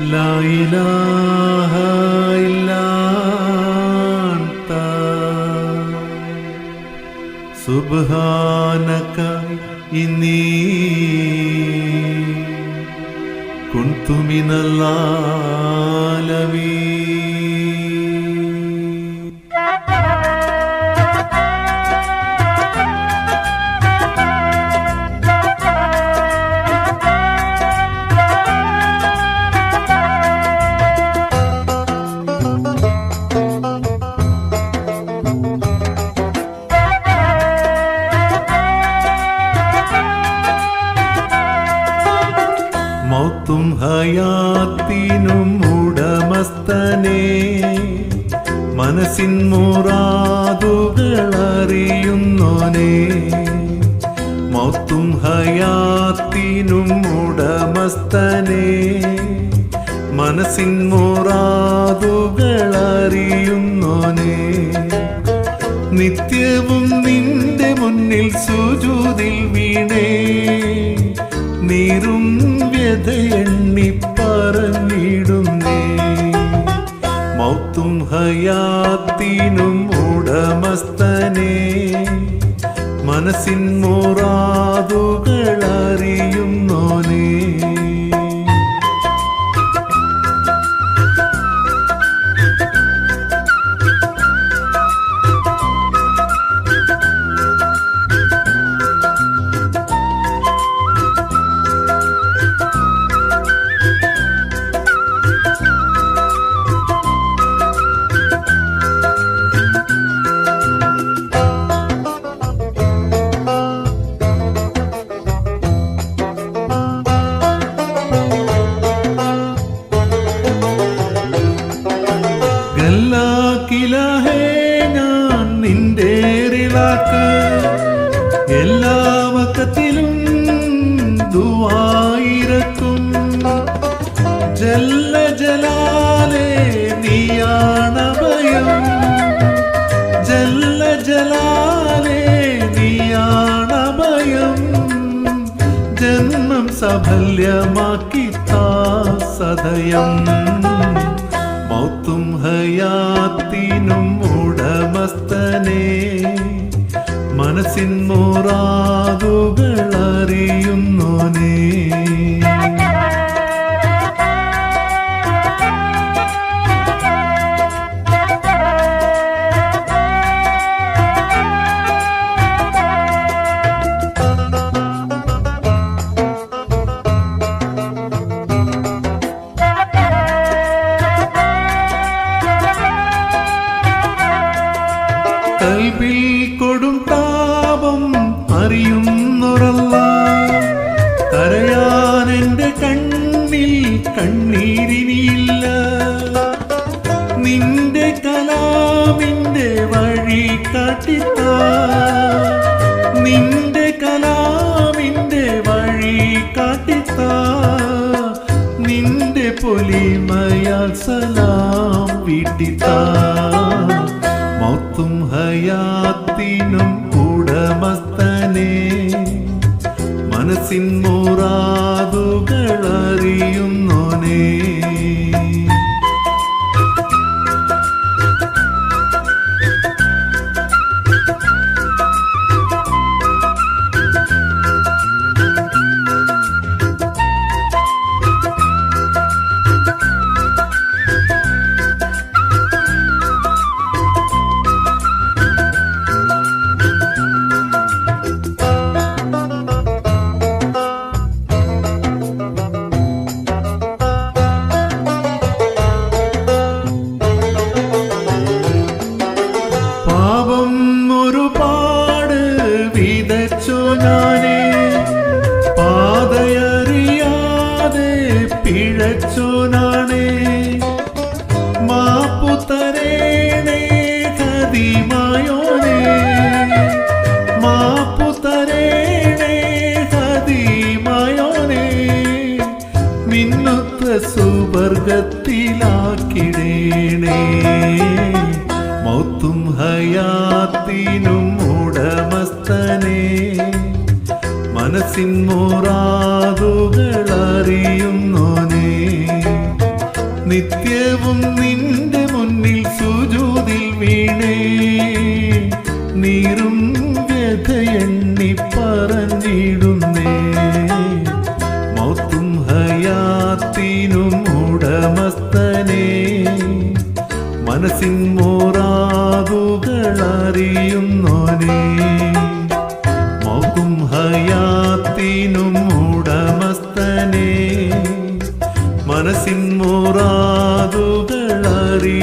لا إله إلا أنت سبحانك إني كنت من العالمين മൗത്തും ഹയാത്തിനും ഉടമസ്ഥനെ. മനസ്സിൻ മുറാതുകളറിയുന്നോനെ മൗത്തും ഹയാത്തിനും ഉടമസ്ഥനെ. മനസ്സിൻ മുറാതുകളറിയുന്നോനെ നിത്യവും നിന്റെ മുന്നിൽ സുജൂതിൽ വീണേ. നീറും വ്യതയെണ്ണി എണ്ണി പറഞ്ഞിടുന്നേ മൗത്തും ഹയാത്തിനും ഉടമസ്ഥനെ. മനസ്സിൻ മോറാതുകൾ അറിയുന്നോനേ ഞാൻ നിന്റെ റിളാക്ക് എല്ലാ വക്കത്തിലും ദുവായിരക്കും. ജല്ല ജലാലേ നീയാണഭയം. ജല്ല ജലാലേ നീയാണഭയം. ജന്മം സഫല്യമാക്കി താ സദയം. മൗത്തും ഹയാത്തിനും ഉടമസ്ഥനെ മനസ്സിൻ മോറാതുകൾ അറിയുന്നോനേ കൽബിൽ കൊടും താപം അറിയുന്നൊരല്ല. കരയാൻ എന്റെ കണ്ണിൽ കണ്ണീരിനിയില്ല. നിന്റെ കലാമിന്റെ വഴി കാട്ടിത്ത. നിന്റെ കലാമിന്റെ വഴി കാട്ടിത്ത. നിന്റെ പൊലിമയാൽ സലാം വീട്ടിത്താ. മൗത്തും ഹയാത്തിനും ഉടമസ്ഥനെ. മനസ്സിൻ മോറാതുകൾ അറിയുന്നോനേ പിഴച്ചു നാണേ. മാപ്പു തരേണേ ഹതിമായോനേ. മാപ്പു തരേണേ ഹതിമായോനേ. മിന്നുത്ത സുവർഗത്തിലാക്കിടേണേ മൗത്തും ഹയാത്തിനും ഉടമസ്ഥനേ. മനസ്സിൻ മോറാതുകൾ അറിയുന്നോനേ നിത്യവും നിന്റെ മുന്നിൽ സുജൂതിൽ വീണേ. നീറും വ്യഥയെണ്ണി പറഞ്ഞിടുന്നേ. മൗത്തും ഹയാത്തിനും ഉടമസ്ഥനേ. മനസ്സിൻ മോറാകുകളറിയുന്നോനെ. മൗത്തും ഹയാത്തിനും ഉടമസ്ഥനെ. മനസ്സിൻ മോറാതുകൾ അറിയുന്നോനേ